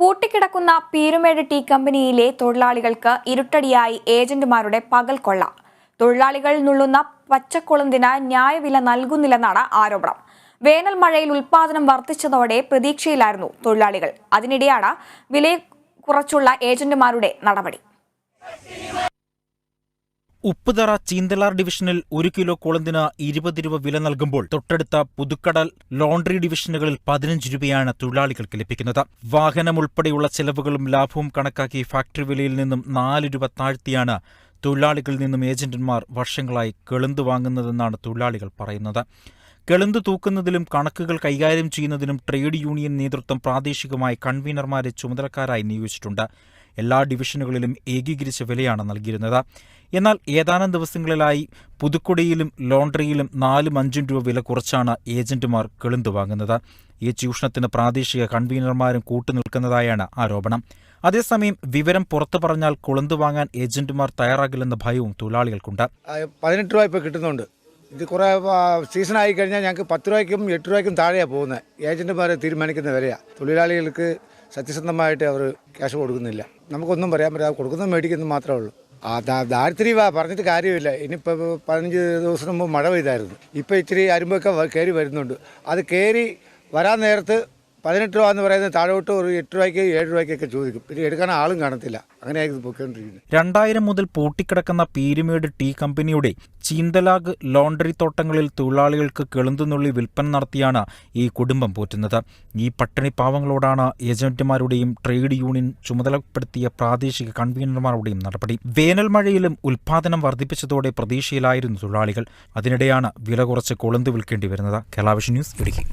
പൂട്ടിക്കിടക്കുന്ന Peermade tea കമ്പനിയിലെ തൊഴിലാളികൾക്ക് ഇരുട്ടടിയായി ഏജന്റുമാരുടെ പകൽ കൊള്ള. തൊഴിലാളികൾ നുള്ളുന്ന പച്ചക്കൊളുന്തിന് ന്യായവില നൽകുന്നില്ലെന്നാണ് ആരോപണം. വേനൽ മഴയിൽ ഉൽപാദനം വർദ്ധിച്ചതോടെ പ്രതീക്ഷയിലായിരുന്നു തൊഴിലാളികൾ. അതിനിടെയാണ് വില കുറച്ചുള്ള ഏജന്റുമാരുടെ നടപടി. ഉപ്പുതറ ചീന്തലാർ ഡിവിഷനിൽ ഒരു കിലോ കുളന്തിന് ഇരുപത് രൂപ വില നൽകുമ്പോൾ തൊട്ടടുത്ത പുതുക്കടൽ ലോണ്ടറി ഡിവിഷനുകളിൽ പതിനഞ്ച് രൂപയാണ് തൊഴിലാളികൾക്ക് ലഭിക്കുന്നത്. വാഹനം ഉൾപ്പെടെയുള്ള ചെലവുകളും ലാഭവും കണക്കാക്കി ഫാക്ടറി വിലയിൽ നിന്നും നാല് രൂപ താഴ്ത്തിയാണ് തൊഴിലാളികളിൽ നിന്നും ഏജന്റുമാർ വർഷങ്ങളായി കെളുന്ത് വാങ്ങുന്നതെന്നാണ് തൊഴിലാളികൾ പറയുന്നത്. കെളുന്ത് തൂക്കുന്നതിലും കണക്കുകൾ കൈകാര്യം ചെയ്യുന്നതിനും ട്രേഡ് യൂണിയൻ നേതൃത്വം പ്രാദേശികമായി കൺവീനർമാരെ ചുമതലക്കാരായി നിയോഗിച്ചിട്ടുണ്ട്. എല്ലാ ഡിവിഷനുകളിലും ഏകീകരിച്ച വിലയാണ് നൽകിയിരുന്നത്. എന്നാൽ ഏതാനും ദിവസങ്ങളിലായി പുതുക്കുടിയിലും ലോണ്ടറിയിലും നാലും അഞ്ചും രൂപ വില കുറച്ചാണ് ഏജന്റുമാർ കെളുന്തു വാങ്ങുന്നത്. ഈ ചൂഷണത്തിന് പ്രാദേശിക കൺവീനർമാരും കൂട്ടുനിൽക്കുന്നതായാണ് ആരോപണം. അതേസമയം വിവരം പുറത്തു പറഞ്ഞാൽ കുളന്തു വാങ്ങാൻ ഏജന്റുമാർ തയ്യാറാകില്ലെന്ന ഭയവും തൊഴിലാളികൾക്കുണ്ട്. പതിനെട്ട് രൂപ ഇപ്പോൾ കിട്ടുന്നുണ്ട്. ഇത് കുറേ സീസൺ ആയി കഴിഞ്ഞാൽ ഞങ്ങൾക്ക് പത്ത് രൂപയ്ക്കും എട്ട് രൂപയ്ക്കും താഴെയാണ് പോകുന്നത്. ഏജന്റുമാരെ തീരുമാനിക്കുന്ന വിലയാണ് തൊഴിലാളികൾക്ക് സത്യസന്ധമായിട്ട് അവർ ക്യാഷ് കൊടുക്കുന്നില്ല. നമുക്കൊന്നും പറയാൻ പറ്റില്ല കൊടുക്കുന്നത് മേടിക്കുന്നത് മാത്രമേ ഉള്ളൂ. ആ ദാരിദ്ര്യ ദാരിദ്ര്യമാ പറഞ്ഞിട്ട് കാര്യമില്ല. ഇനിയിപ്പോൾ പതിനഞ്ച് ദിവസം മുമ്പ് മഴ പെയ്തായിരുന്നു. ഇപ്പോൾ ഇച്ചിരി അരുമ്പൊക്കെ കയറി വരുന്നുണ്ട്. അത് കയറി വരാൻ നേരത്ത് പതിനെട്ട് രൂപ എന്ന് പറയുന്നത് താഴോട്ട് ഒരു എട്ട് രൂപയ്ക്ക് ഏഴ് രൂപയ്ക്കൊക്കെ ചോദിക്കും. പിന്നെ എടുക്കാൻ ആളും കാണത്തില്ല. അങ്ങനെയായി ഇത് പൊയ്ക്കൊണ്ടിരിക്കുന്നത്. രണ്ടായിരം മുതൽ പൂട്ടിക്കിടക്കുന്ന പീരുമേട് ടീ കമ്പനിയുടെ ചീന്തലാഗ് ലോണ്ടറി തോട്ടങ്ങളിൽ തൊഴിലാളികൾക്ക് കെളുന്തുനുള്ളി വിൽപ്പന നടത്തിയാണ് ഈ കുടുംബം പോറ്റുന്നത്. ഈ പട്ടിണി പാവങ്ങളോടാണ് ഏജന്റുമാരുടെയും ട്രേഡ് യൂണിയൻ ചുമതലപ്പെടുത്തിയ പ്രാദേശിക കൺവീനർമാരുടെയും നടപടി. വേനൽ മഴയിലും ഉൽപാദനം വർദ്ധിപ്പിച്ചതോടെ പ്രതീക്ഷയിലായിരുന്നു തൊഴിലാളികൾ. അതിനിടെയാണ് വില കുറച്ച് കൊളുന്ത് വിൽക്കേണ്ടി വരുന്നത്. കേരളാവിഷൻ ന്യൂസ് ഇടുക്കി.